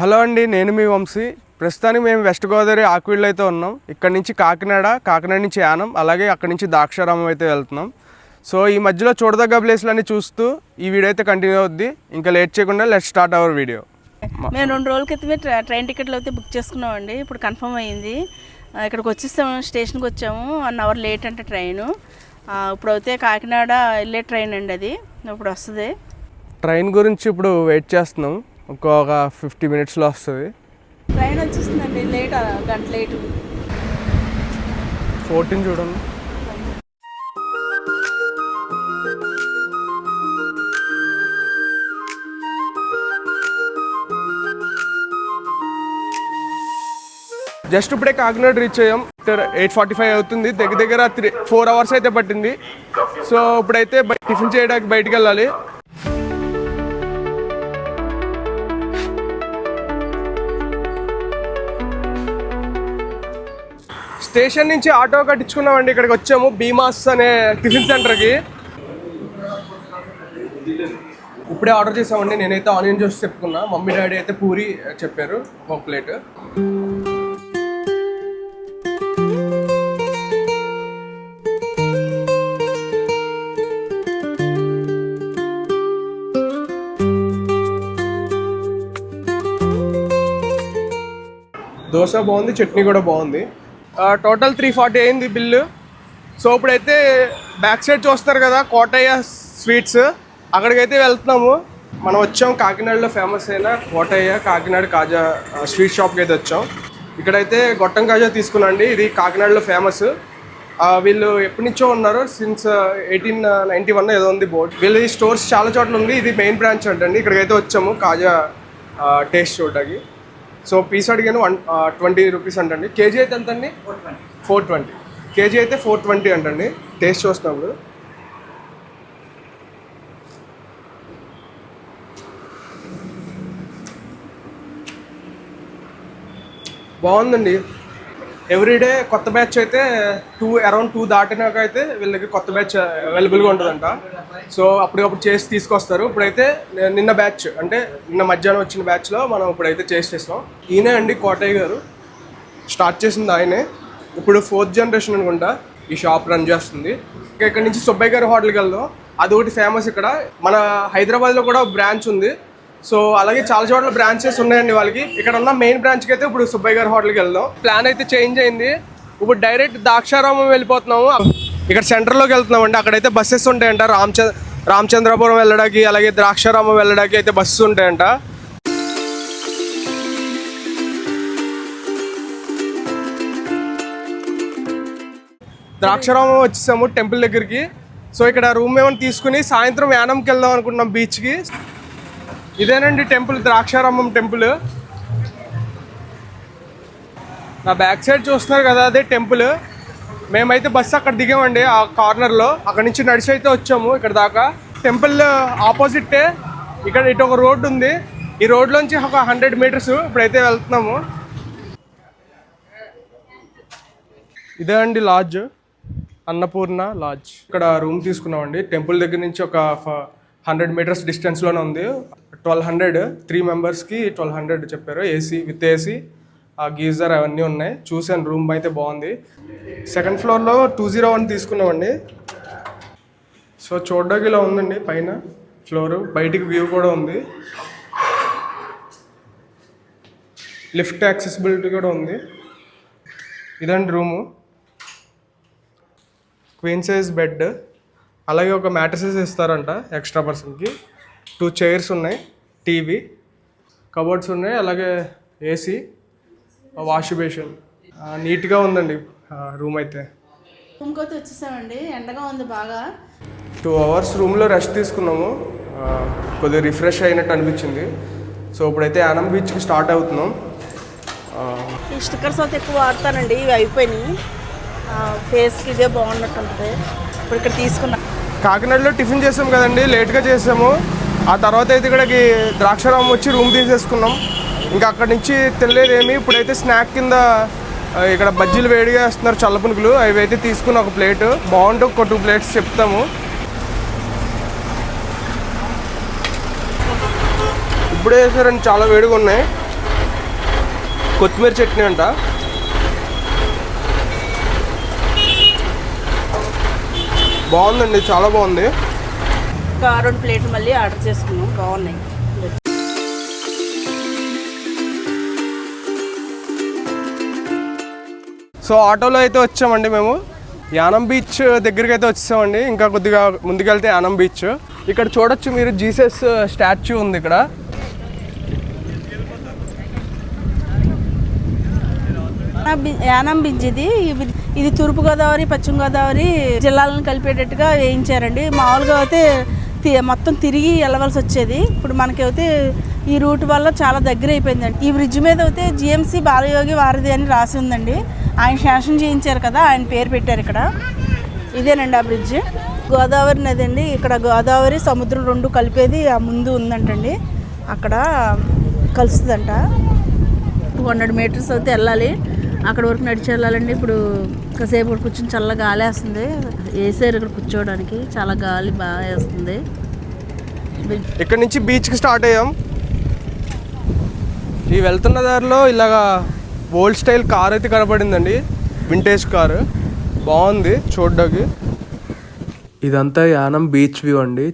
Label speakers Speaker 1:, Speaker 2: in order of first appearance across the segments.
Speaker 1: Hello అండి నేను మీ వంశీ. ప్రస్తుతానికి మేము వెస్ట్ గోదావరి ఆకువీళ్ళు అయితే ఉన్నాం. ఇక్కడ నుంచి కాకినాడ కాకినాడ నుంచి యానం అలాగే అక్కడ నుంచి ద్రాక్షారామం అయితే వెళ్తున్నాం. సో ఈ మధ్యలో చూడదగ్గ ప్లేస్లన్నీ చూస్తూ ఈ వీడియో అయితే కంటిన్యూ అవుద్ది. ఇంకా లేట్ చేయకుండా లెట్ స్టార్ట్ అవర్ వీడియో
Speaker 2: మేము రెండు రోజుల క్రితమే ట్ర- ట్రైన్ టికెట్లు అయితే బుక్ చేసుకున్నామండి. ఇప్పుడు కన్ఫర్మ్ అయ్యింది. ఇక్కడికి వచ్చేసాము స్టేషన్కి వచ్చాము. వన్ అవర్ లేట్ అంటే ట్రైన్. ఇప్పుడు అయితే కాకినాడ వెళ్ళే ట్రైన్ అండి అది. ఇప్పుడు వస్తుంది.
Speaker 1: ట్రైన్ గురించి ఇప్పుడు వెయిట్ చేస్తున్నాం. ఇంకొక ఫిఫ్టీ మినిట్స్లో వస్తుంది.
Speaker 2: ట్రైన్ వచ్చేస్తుందండి లేట్ గంట లేట్.
Speaker 1: ఫోర్టీన్ చూడండి. జస్ట్ ఇప్పుడే కాకినాడ రీచ్ అయ్యాం. ఎయిట్ ఫార్టీ ఫైవ్ అవుతుంది. దగ్గర దగ్గర త్రీ ఫోర్ అవర్స్ అయితే పట్టింది. సో ఇప్పుడైతే టిఫిన్ చేయడానికి బయటికి వెళ్ళాలి. స్టేషన్ నుంచి ఆటో కట్టించుకున్నామండి ఇక్కడికి వచ్చాము భీమాస్ అనే టిఫిన్ సెంటర్కి. ఇప్పుడే ఆర్డర్ చేసామండి నేనైతే ఆనియన్ జ్యూస్ చెప్పుకున్నా మమ్మీ డాడీ అయితే పూరి చెప్పారు ఒక ప్లేట్. దోశ బాగుంది చట్నీ కూడా బాగుంది. టోటల్ త్రీ ఫార్టీ అయింది బిల్లు. సో ఇప్పుడైతే బ్యాక్ సైడ్ చూస్తారు కదా కోటయ్య స్వీట్స్ అక్కడికైతే వెళ్తున్నాము. మనం వచ్చాం కాకినాడలో ఫేమస్ అయిన కోటయ్య కాకినాడ కాజా స్వీట్ షాప్కి అయితే వచ్చాం. ఇక్కడైతే గొట్టం కాజా తీసుకున్నాండి. ఇది కాకినాడలో ఫేమస్ వీళ్ళు ఎప్పటి నుంచో ఉన్నారు? సిన్స్ ఎయిటీన్ నైంటీ వన్ ఏదో ఉంది బోర్డ్ వీళ్ళ స్టోర్స్ చాలా చోట్ల ఉంది. ఇది మెయిన్ బ్రాంచ్ అంటండి. ఇక్కడికైతే వచ్చాము కాజా టేస్ట్ చూడడానికి సో పీస్ అడిగాను వన్ ట్వంటీ రూపీస్ అంటండి. కేజీ అయితే ఎంత అండి ఫోర్ ట్వంటీ. కేజీ అయితే ఫోర్ ట్వంటీ అంటండి. టేస్ట్ చూస్తున్నప్పుడు బాగుందండి. ఎవ్రీడే కొత్త బ్యాచ్ అయితే టూ అరౌండ్ టూ దాటినాక అయితే వీళ్ళకి కొత్త బ్యాచ్ అవైలబుల్గా ఉంటుందంట. సో అప్పటికప్పుడు చేసి తీసుకొస్తారు. ఇప్పుడైతే నిన్న బ్యాచ్ అంటే నిన్న మధ్యాహ్నం వచ్చిన బ్యాచ్లో మనం ఇప్పుడైతే చేసి చేస్తాం. ఈయనే అండి కోటయ్య గారు. స్టార్ట్ చేసింది ఆయనే. ఇప్పుడు ఫోర్త్ జనరేషన్ అనుకుంటా ఈ షాప్ రన్ చేస్తుంది. ఇక్కడ నుంచి సుబ్బయ్య గారి హోటల్కి వెళ్దాం. అది ఒకటి ఫేమస్ ఇక్కడ. మన హైదరాబాద్లో కూడా బ్రాంచ్ ఉంది. సో అలాగే చాలా చోట్ల బ్రాంచెస్ ఉన్నాయండి వాళ్ళకి. ఇక్కడ ఉన్న మెయిన్ బ్రాంచ్కి అయితే ఇప్పుడు సుబ్బయ్య గారి హోటల్కి వెళ్దాం. ప్లాన్ అయితే చేంజ్ అయింది. ఇప్పుడు డైరెక్ట్ దాక్షారామం వెళ్ళిపోతున్నాము. ఇక్కడ సెంటర్లోకి వెళ్తున్నాం అండి అక్కడైతే బస్సెస్ ఉంటాయంట. రామచంద్ర రామచంద్రపురం వెళ్ళడానికి అలాగే ద్రాక్షారామం వెళ్ళడానికి అయితే బస్సెస్ ఉంటాయంట. ద్రాక్షారామం వచ్చేసాము టెంపుల్ దగ్గరికి. సో ఇక్కడ రూమ్ ఏమైనా తీసుకుని సాయంత్రం యానంకి వెళ్దాం అనుకుంటున్నాం బీచ్కి ఇదేనండి టెంపుల్ ద్రాక్షారామం టెంపుల్. నా బ్యాక్ సైడ్ చూస్తున్నారు కదా అదే టెంపుల్. మేమైతే బస్సు అక్కడ దిగామండి ఆ కార్నర్లో అక్కడ నుంచి నడిచి అయితే వచ్చాము ఇక్కడ దాకా. టెంపుల్ ఆపోజిట్టే ఇక్కడ ఇటు ఒక రోడ్డు ఉంది. ఈ రోడ్లోంచి ఒక హండ్రెడ్ మీటర్స్ ఇప్పుడైతే వెళ్తున్నాము. ఇదే అండి లాడ్జ్ అన్నపూర్ణ లాడ్జ్. ఇక్కడ రూమ్ తీసుకున్నామండి. టెంపుల్ దగ్గర నుంచి ఒక హండ్రెడ్ మీటర్స్ డిస్టెన్స్లోనే ఉంది. ట్వెల్వ్ హండ్రెడ్ త్రీ మెంబర్స్కి ట్వెల్వ్ హండ్రెడ్ చెప్పారు. ఏసీ విత్ ఏసీ ఆ గీజర్ అవన్నీ ఉన్నాయి. చూసాను రూమ్ అయితే బాగుంది. సెకండ్ ఫ్లోర్లో టూ జీరో వన్ తీసుకున్నామండి. సో చూడడానికి ఇలా ఉందండి పైన ఫ్లోర్. బయటికి వ్యూ కూడా ఉంది. లిఫ్ట్ యాక్సెసిబిలిటీ కూడా ఉంది. ఇదండి రూము. Queen size bed. అలాగే ఒక మ్యాట్రసెస్ ఇస్తారంట ఎక్స్ట్రా పర్సన్కి. టూ చైర్స్ ఉన్నాయి టీవీ కబోర్డ్స్ ఉన్నాయి అలాగే ఏసీ వాష్ బేషన్ నీట్గా ఉందండి రూమ్ అయితే.
Speaker 2: రూమ్కి అయితే వచ్చేసామండి ఎండగా ఉంది బాగా.
Speaker 1: టూ అవర్స్ రూమ్లో రెస్ట్ తీసుకున్నాము. కొద్దిగా రిఫ్రెష్ అయినట్టు అనిపించింది. సో ఇప్పుడైతే యానం బీచ్కి స్టార్ట్ అవుతున్నాం.
Speaker 2: ఈ స్టిక్కర్స్ అయితే ఎక్కువ వాడతానండి ఇవి అయిపోయినాయి. ఫేస్కి ఇదే బాగున్నట్టు ఉంటుంది ఇప్పుడు ఇక్కడ తీసుకున్నా
Speaker 1: కాకినాడలో టిఫిన్ చేసాం కదండి లేట్గా చేసాము. ఆ తర్వాత అయితే ఇక్కడికి ద్రాక్షారామం వచ్చి రూమ్ తీసేసుకున్నాం. ఇంకా అక్కడి నుంచి తెలియదు ఏమి ఇప్పుడైతే స్నాక్ కింద ఇక్కడ బజ్జీలు వేడిగా వేస్తున్నారు చల్లపునుకులు అవి అయితే తీసుకుని ఒక ప్లేట్ బాగుంటుంది ఒక టూ ప్లేట్స్ చెప్తాము. ఇప్పుడే వేసారండి చాలా వేడిగా ఉన్నాయి. కొత్తిమీర చట్నీ అంట. బాగుందండి చాలా బాగుంది.
Speaker 2: ఒక రెండు ప్లేట్లు మళ్ళీ ఆర్డర్ చేసుకున్నాం బాగున్నాయి.
Speaker 1: సో ఆటోలో అయితే వచ్చామండి మేము. యానం బీచ్ దగ్గరికి అయితే వచ్చేసామండి. ఇంకా కొద్దిగా ముందుకెళ్తే యానం బీచ్. ఇక్కడ చూడొచ్చు మీరు జీసస్ స్టాచ్యూ ఉంది ఇక్కడ.
Speaker 2: యానం బి- యానం బ్రిడ్జ్ ఇది ఇది- తూర్పుగోదావరి పశ్చిమ గోదావరి జిల్లాలను కలిపేటట్టుగా వేయించారండి. మామూలుగా అయితే మొత్తం తిరిగి వెళ్ళవలసి వచ్చేది. ఇప్పుడు మనకైతే ఈ రూట్ వల్ల చాలా దగ్గర అయిపోయిందండి. ఈ బ్రిడ్జ్ మీద అయితే జిఎంసి బాలయోగి వారధి అని రాసి ఉందండి. ఆయన శాసనం చేయించారు కదా ఆయన పేరు పెట్టారు ఇక్కడ. ఇదేనండి ఆ బ్రిడ్జ్. గోదావరి నది అండి ఇక్కడ గోదావరి సముద్రం రెండు కలిపేది ఆ ముందు ఉందంటండి. అక్కడ కలుస్తుందంట. టూ హండ్రెడ్ మీటర్స్ అయితే వెళ్ళాలి. అక్కడ వరకు నడిచి వెళ్ళాలండి ఇప్పుడు కాసేపు ఇక్కడ కూర్చొని చల్ల గాలి వేస్తుంది వేసారు ఇక్కడ కూర్చోవడానికి. చాలా గాలి బాగా వేస్తుంది.
Speaker 1: ఇక్కడ నుంచి బీచ్కి స్టార్ట్ అయ్యాం. ఈ వెళ్తున్న దారిలో ఇలాగా ఓల్డ్ స్టైల్ కార్ అయితే కనపడిందండి. Vintage car. బాగుంది చూడ్డానికి. ఇదంతా యానం బీచ్ వ్యూ అండి.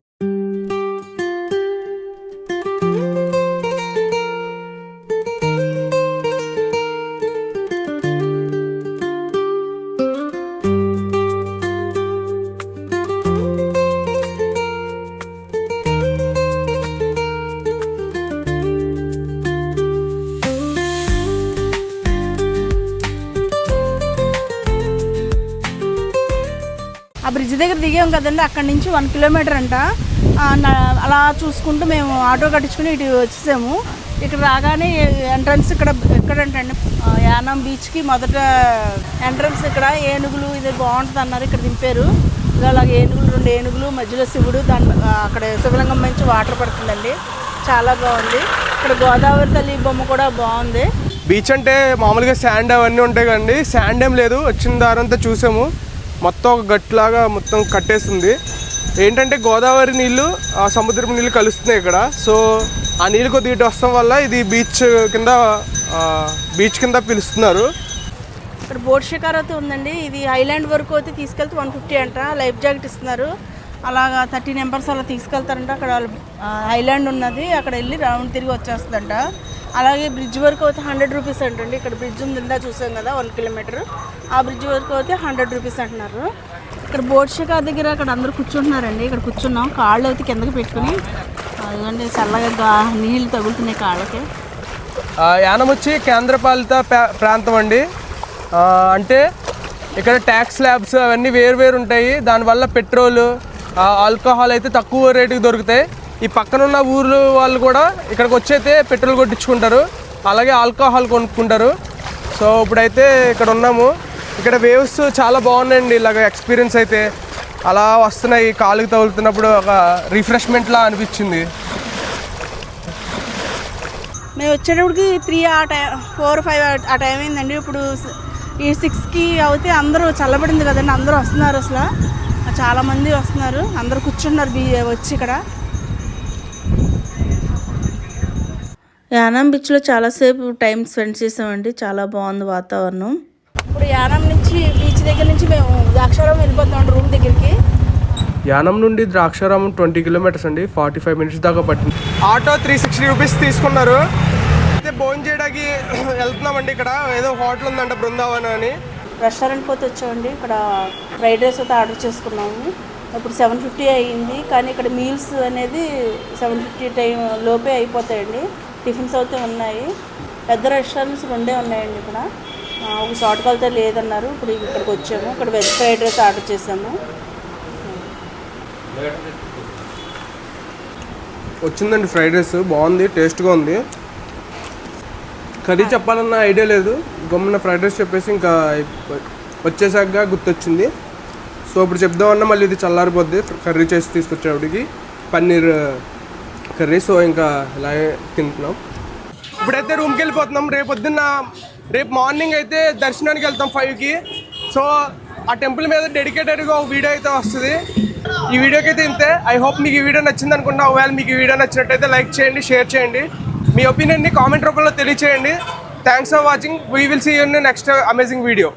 Speaker 2: బ్రిడ్జ్ దగ్గర దిగాం కదండి అక్కడి నుంచి వన్ కిలోమీటర్ అంట. అలా చూసుకుంటూ మేము ఆటో కట్టించుకుని ఇటు వచ్చేసాము. ఇక్కడ రాగానే ఎంట్రన్స్ ఇక్కడ ఎక్కడంటండి? ఆ, యానం బీచ్కి మొదట ఎంట్రన్స్ ఇక్కడ ఏనుగులు ఇది బాగుంటుంది అన్నారు ఇక్కడ దింపారు. ఇదిగో అలాగే ఏనుగులు రెండు ఏనుగులు మధ్యలో శివుడు దాని అక్కడ శివలింగం నుంచి వాటర్ పడుతుందండి. చాలా బాగుంది. ఇక్కడ గోదావరి తల్లి బొమ్మ కూడా బాగుంది.
Speaker 1: బీచ్ అంటే మామూలుగా శాండ్ అవన్నీ ఉంటాయి కదండి. శాండ్ ఏం లేదు వచ్చిన దారంతా చూసాము. మొత్తం ఒక గట్లాగా మొత్తం కట్టేస్తుంది ఏంటంటే గోదావరి నీళ్ళు ఆ సముద్రపు నీళ్ళు కలుస్తున్నాయి ఇక్కడ. సో ఆ నీళ్ళు కొద్దిగా ఇటు వస్తాం వల్ల ఇది బీచ్ కింద బీచ్ కింద పిలుస్తున్నారు.
Speaker 2: ఇక్కడ బోట్ షికార్ అయితే ఉందండి. ఇది ఐలాండ్ వరకు అయితే తీసుకెళ్తే వన్ ఫిఫ్టీ అంట. లైఫ్ జాకెట్ ఇస్తున్నారు. అలాగా థర్టీ మెంబర్స్ అలా తీసుకెళ్తారంట. అక్కడ ఐలాండ్ ఉన్నది. అక్కడ వెళ్ళి రౌండ్ తిరిగి వచ్చేస్తుందంట. అలాగే బ్రిడ్జ్ వరకు అయితే హండ్రెడ్ రూపీస్ అంటండి. ఇక్కడ బ్రిడ్జ్ ఉంది ఇందా చూసాం కదా వన్ కిలోమీటర్. ఆ బ్రిడ్జ్ వరకు అయితే హండ్రెడ్ రూపీస్ అంటున్నారు. ఇక్కడ బోట్ షికార్ దగ్గర అక్కడ అందరూ కూర్చుంటున్నారండి. ఇక్కడ కూర్చున్నాం. కాళ్ళు అయితే కిందకి పెట్టుకుని అదిగోండి చల్లగా నీళ్ళు తగులుతున్నాయి కాళ్ళకి.
Speaker 1: యానం వచ్చి కేంద్రపాలిత ప్రా- ప్రాంతం అండి. అంటే ఇక్కడ ట్యాక్స్ ల్యాబ్స్ అవన్నీ వేరు వేరు ఉంటాయి. దానివల్ల పెట్రోలు ఆల్కహాల్ అయితే తక్కువ రేటుకి దొరుకుతాయి. ఈ పక్కన ఉన్న ఊర్లు వాళ్ళు కూడా ఇక్కడికి వచ్చి అయితే పెట్రోల్ కొట్టించుకుంటారు. అలాగే ఆల్కహాల్ కొనుక్కుంటారు. సో ఇప్పుడైతే ఇక్కడ ఉన్నాము. ఇక్కడ వేవ్స్ చాలా బాగున్నాయండి. ఇలాగ ఎక్స్పీరియన్స్ అయితే అలా వస్తున్నాయి. కాలుకి తగులుతున్నప్పుడు ఒక రిఫ్రెష్మెంట్లా అనిపించింది.
Speaker 2: మేము వచ్చేటప్పటికి త్రీ ఆ టైం ఫోర్ ఫైవ్ ఆ టైం అయిందండి. ఇప్పుడు ఈ సిక్స్కి అయితే అందరూ చల్లబడింది కదండి. అందరూ వస్తున్నారు అసలు. చాలామంది వస్తున్నారు. అందరూ కూర్చున్నారు బీ వచ్చి ఇక్కడ. యానం బీచ్లో చాలాసేపు టైం స్పెండ్ చేసామండి. చాలా బాగుంది వాతావరణం. ఇప్పుడు యానం నుంచి బీచ్ దగ్గర నుంచి మేము ద్రాక్షారామం వెళ్ళిపోతున్నాం రూమ్ దగ్గరికి.
Speaker 1: యానం నుండి ద్రాక్షారామం ట్వంటీ కిలోమీటర్స్ అండి. ఫార్టీ ఫైవ్ మినిట్స్ దాకా పట్టింది. ఆటో త్రీ సిక్స్టీ రూపీస్ తీసుకున్నారు. అయితే భోజనం చేయడానికి వెళ్తున్నామండి ఇక్కడ. ఏదో హోటల్ ఉందంట బృందావన్ అని.
Speaker 2: రెస్టారెంట్ పోతే వచ్చామండి. ఇక్కడ ఫ్రైడ్ రైస్ అయితే ఆర్డర్ చేసుకున్నాము. ఇప్పుడు సెవెన్ ఫిఫ్టీ అయ్యింది. కానీ ఇక్కడ మీల్స్ అనేది సెవెన్ ఫిఫ్టీ టైం లోపే అయిపోతాయండి. టిఫిన్స్ అయితే ఉన్నాయి. పెద్ద రెస్టారెంట్స్ రెండే ఉన్నాయండి ఇక్కడ. ఒక షార్ట్ కలితే లేదన్నారు. ఇప్పుడు ఇక్కడికి వచ్చాము. ఇక్కడ వెజ్ ఫ్రైడ్ రైస్ ఆర్డర్ చేసాము
Speaker 1: వచ్చిందండి ఫ్రైడ్ రైస్. బాగుంది టేస్ట్గా ఉంది. కర్రీ చెప్పాలన్న ఐడియా లేదు. గమ్మున ఫ్రైడ్ రైస్ చెప్పేసి ఇంకా వచ్చేసాక గుర్తొచ్చింది. సో ఇప్పుడు చెప్దామన్నా మళ్ళీ ఇది చల్లారిపోద్ది. కర్రీ చేసి తీసుకొచ్చేవాడికి పన్నీర్ కర్రీ. సో ఇంకా ఇలాగే తింటున్నాం. ఇప్పుడైతే రూమ్కి వెళ్ళిపోతున్నాం. రేపు పొద్దున్న రేపు మార్నింగ్ అయితే దర్శనానికి వెళ్తాం ఫైవ్కి సో ఆ టెంపుల్ మీద డెడికేటెడ్గా ఒక వీడియో అయితే వస్తుంది. ఈ వీడియోకి అయితే ఇంతే. ఐ హోప్ మీకు ఈ వీడియో నచ్చింది అనుకుంటా. ఒకవేళ మీకు ఈ వీడియో నచ్చినట్టయితే లైక్ చేయండి షేర్ చేయండి. మీ ఒపీనియన్ని కామెంట్ రూపంలో తెలియచేయండి. Thanks for watching. We will see you in the next uh, amazing video.